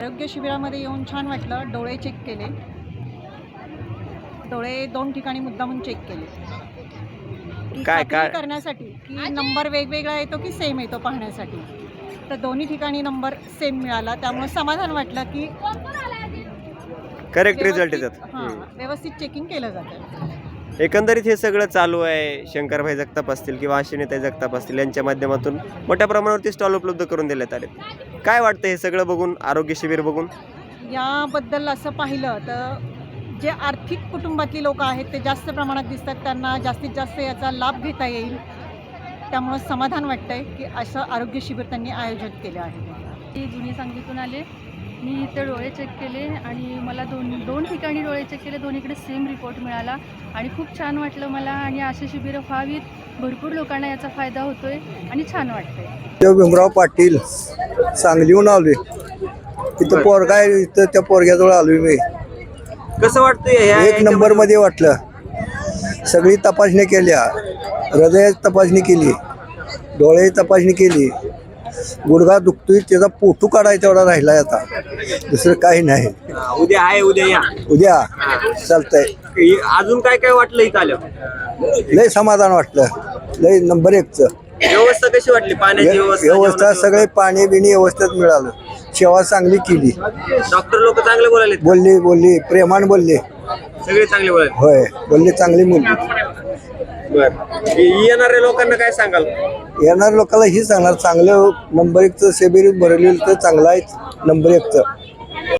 आरोग्य शिबिरामध्ये येऊन छान वाटलं. डोळे चेक केले. डोळे दोन ठिकाणी मुद्दामून चेक केले. की काय- काय? करण्यासाठी की नंबर वेगवेगळा येतो की सेम येतो पाहण्यासाठी? तर दोन्ही ठिकाणी नंबर सेम मिळाला. त्यामुळे समाधान वाटलं की करेक्ट रिझल्ट येतात. हां. व्यवस्थित चेकिंग केलं जातं. एकंदरीत हे सगळं चालू आहे. शंकरभाई जगताप असतील किंवा आशिनीताई जगताप असतील यांच्या माध्यमातून मोठ्या प्रमाणावरती स्टॉल उपलब्ध करून देण्यात आले काय वाटतं हे सगळं बघून आरोग्य शिबिर बघून? याबद्दल असं पाहिलं तर जे आर्थिक कुटुंबातली लोक आहेत ते जास्त प्रमाणात दिसतात. त्यांना जास्तीत जास्त याचा लाभ घेता येईल. त्यामुळं समाधान वाटतं आहे की असं आरोग्य शिबिर त्यांनी आयोजित केलं आहे. मी जुनी सांगलीतून आले. मी इथे डोळे चेक केले आणि मला दोन दोन ठिकाणी डोळे चेक केले. दोन्हीकडे सेम रिपोर्ट मिळाला. आणि खूप छान वाटलं मला आणि अशी शिबिरं व्हावीत. भरपूर लोकांना याचा फायदा होतोय आणि छान वाटतंय. देव भीमराव पाटील. सांगलीहून आलोय. तिथं पोरगा आहे इथं त्या पोरग्याजवळ आलोय मी. कसं वाटतंय एक नंबरमध्ये वाटलं. सगळी तपासणी केल्या. हृदयाची तपासणी केली. डोळ्याची तपासणी केली. गुडघा दुखतोय त्याचा पोटू काढायचा एवढा राहिलाय आता. दुसरं काही नाही. उद्या आहे उद्या या. उद्या. चालतंय. अजून काय काय वाटलं इथं आलं लय समाधान वाटलं. लय नंबर एकचं. व्यवस्था कशी वाटली? पाण्याची व्यवस्था सगळे पाणी बिणी व्यवस्थित मिळालं. सेवा चांगली केली. डॉक्टर लोक चांगले बोलायले बोलली बोलली. प्रेमान बोलली. सगळे चांगले बोलायले होय. बोलली चांगली मुलगी बर. येणाऱ्या लोकांना काय सांगाल? येणार लोकांना ही सांगणार चांगलं नंबर एकचं शिबिर भरलेलं तर चांगलं आहे नंबर एकचं.